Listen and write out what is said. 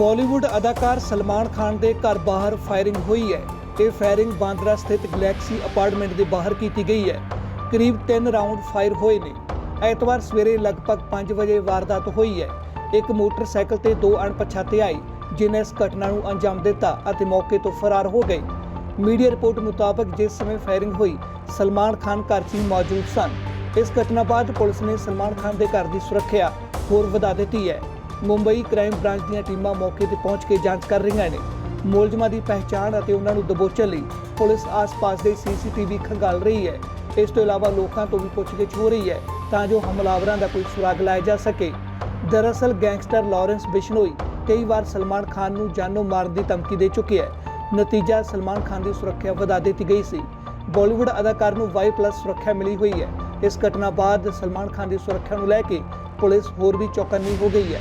ਬਾਲੀਵੁੱਡ ਅਦਾਕਾਰ ਸਲਮਾਨ ਖਾਨ ਦੇ ਘਰ ਬਾਹਰ ਫਾਇਰਿੰਗ ਹੋਈ ਹੈ ਇਹ ਫਾਇਰਿੰਗ ਬਾਂਦਰਾ ਸਥਿਤ ਗਲੈਕਸੀ ਅਪਾਰਟਮੈਂਟ ਦੇ ਬਾਹਰ ਕੀਤੀ ਗਈ ਹੈ। ਕਰੀਬ 3 ਰਾਉਂਡ ਫਾਇਰ ਹੋਏ ਨੇ। ਐਤਵਾਰ ਸਵੇਰੇ ਲਗਭਗ 5 ਵਜੇ ਵਾਰਦਾਤ ਹੋਈ ਹੈ। ਇੱਕ ਮੋਟਰਸਾਈਕਲ ਤੇ ਦੋ ਅਣਪਛਾਤੇ ਆਏ, ਜਿਨ੍ਹਾਂ ਇਸ ਘਟਨਾ ਨੂੰ ਅੰਜਾਮ ਦਿੱਤਾ ਅਤੇ ਮੌਕੇ ਤੋਂ ਫਰਾਰ ਹੋ ਗਏ। ਮੀਡੀਆ ਰਿਪੋਰਟ ਮੁਤਾਬਕ ਜਿਸ ਸਮੇਂ ਫਾਇਰਿੰਗ ਹੋਈ, ਸਲਮਾਨ ਖਾਨ ਘਰ 'ਚ ਹੀ ਮੌਜੂਦ ਸਨ। ਇਸ ਘਟਨਾ ਬਾਅਦ ਪੁਲਿਸ ਨੇ ਸਲਮਾਨ ਖਾਨ ਦੇ ਘਰ ਦੀ ਸੁਰੱਖਿਆ ਹੋਰ ਵਧਾ ਦਿੱਤੀ ਹੈ। ਮੁੰਬਈ ਕ੍ਰਾਈਮ ਬ੍ਰਾਂਚ ਦੀਆਂ ਟੀਮਾਂ ਮੌਕੇ ਤੇ ਪਹੁੰਚ ਕੇ ਜਾਂਚ ਕਰ ਰਹੀਆਂ ਨੇ। ਮੁਲਜ਼ਮਾਂ ਦੀ ਪਹਿਚਾਣ ਅਤੇ ਉਹਨਾਂ ਨੂੰ ਦਬੋਚਣ ਲਈ ਪੁਲਿਸ ਆਸ-ਪਾਸ ਦੇ ਸੀਸੀਟੀਵੀ ਖੰਗਾਲ ਰਹੀ ਹੈ। ਇਸ ਤੋਂ ਇਲਾਵਾ ਲੋਕਾਂ ਤੋਂ ਵੀ ਪੁੱਛਗਿੱਛ ਹੋ ਰਹੀ ਹੈ ਤਾਂ ਜੋ ਹਮਲਾਵਰਾਂ ਦਾ ਕੋਈ ਸੁਰਾਗ ਲਾਇਆ ਜਾ ਸਕੇ। ਦਰਅਸਲ ਗੈਂਗਸਟਰ ਲਾਰੈਂਸ ਬਿਸ਼ਨੋਈ ਕਈ ਵਾਰ ਸਲਮਾਨ ਖਾਨ ਨੂੰ ਜਾਨੋਂ ਮਾਰਨ ਦੀ ਧਮਕੀ ਦੇ ਚੁੱਕਿਆ ਹੈ। ਨਤੀਜਾ ਸਲਮਾਨ ਖਾਨ ਦੀ ਸੁਰੱਖਿਆ ਵਧਾ ਦਿੱਤੀ ਗਈ ਸੀ। ਬਾਲੀਵੁੱਡ ਅਦਾਕਾਰ ਨੂੰ ਵਾਈ ਪਲੱਸ ਸੁਰੱਖਿਆ ਮਿਲੀ ਹੋਈ ਹੈ। ਇਸ ਘਟਨਾ ਬਾਅਦ ਸਲਮਾਨ ਖਾਨ ਦੀ ਸੁਰੱਖਿਆ ਨੂੰ ਲੈ ਕੇ ਪੁਲਿਸ ਹੋਰ ਵੀ ਚੌਕੰਨੀ ਹੋ ਗਈ ਹੈ।